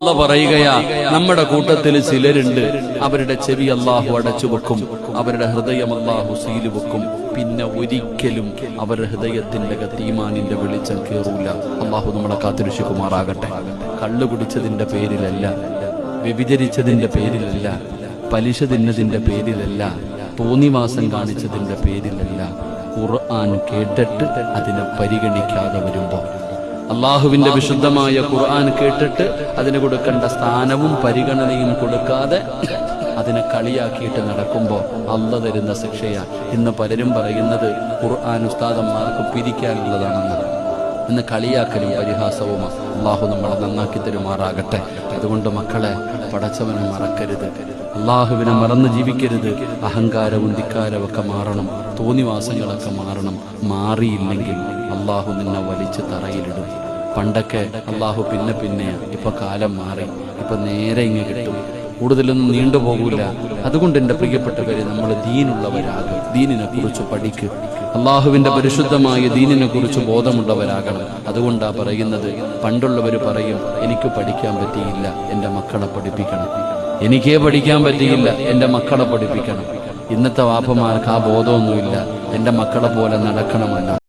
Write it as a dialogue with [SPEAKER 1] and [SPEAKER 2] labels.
[SPEAKER 1] അള്ള പറയുകയാ നമ്മുടെ കൂട്ടത്തിൽ ചിലരുണ്ട്. അവരുടെ ചെവി അള്ളാഹു അടച്ചു വെക്കും. അവരുടെ ഹൃദയം അള്ളാഹു സീൽ വെക്കും. പിന്നെ ഒരിക്കലും അവരുടെ ഹൃദയത്തിന്റെ തീമാനിന്റെ വെളിച്ചം കേറൂല അള്ളാഹു നമ്മളെ കാത്തിരുഷിക്കുമാറാകട്ടെ കള്ളു കുടിച്ചതിന്റെ പേരിലല്ല വ്യഭിചരിച്ചതിന്റെ പേരിലല്ല പലിശ തിന്നതിന്റെ പേരിലല്ല തോന്നിവാസം കാണിച്ചതിന്റെ പേരിലല്ല ഖുർആൻ കേട്ടിട്ട് അതിനെ പരിഗണിക്കാതെ വരുമ്പോൾ അള്ളാഹുവിന്റെ വിശുദ്ധമായ ഖുർആൻ കേട്ടിട്ട് അതിന് കൊടുക്കേണ്ട സ്ഥാനവും പരിഗണനയും കൊടുക്കാതെ അതിനെ കളിയാക്കിയിട്ട് നടക്കുമ്പോൾ അല്ല തരുന്ന ശിക്ഷയാ. ഇന്ന് പലരും പറയുന്നത് ഖുർആൻ ഉസ്താദന്മാർക്ക് പിരിക്കാനുള്ളതാണെന്ന്. ഇന്ന് കളിയാക്കലും പരിഹാസവുമാണ് അള്ളാഹു നമ്മളെ നന്നാക്കി തരുമാറാകട്ടെ. അതുകൊണ്ട് മക്കളെ പടച്ചവനെ മറക്കരുത്. അള്ളാഹുവിനെ മറന്ന് ജീവിക്കരുത്. അഹങ്കാരവും ധിക്കാരവും ഒക്കെ മാറണം. തോന്നിവാസങ്ങളൊക്കെ മാറണം. മാറിയില്ലെങ്കിൽ അള്ളാഹു നിന്നെ വലിച്ച് തറയിലിടും. പണ്ടൊക്കെ അള്ളാഹു പിന്നെ പിന്നെ ഇപ്പൊ കാലം മാറി. ഇപ്പൊ നേരെ ഇങ്ങ് കിട്ടും. കൂടുതലൊന്നും നീണ്ടുപോകൂല അതുകൊണ്ട് എന്റെ പ്രിയപ്പെട്ടവരെ നമ്മൾ ദീനുള്ളവരാകും ദീനിനെ കുറിച്ച് പഠിക്കും. അള്ളാഹുവിന്റെ പരിശുദ്ധമായ ദീനിനെ കുറിച്ച് ബോധമുള്ളവരാകണം. അതുകൊണ്ടാ പറയുന്നത് പണ്ടുള്ളവർ പറയും എനിക്ക് പഠിക്കാൻ പറ്റിയില്ല എന്റെ മക്കളെ പഠിപ്പിക്കണം. എനിക്കേ പഠിക്കാൻ പറ്റിയില്ല എന്റെ മക്കളെ പഠിപ്പിക്കണം. ഇന്നത്തെ വാപ്പമാർക്ക് ആ ബോധമൊന്നുമില്ല എന്റെ മക്കളെ പോലെ നടക്കണമല്ല.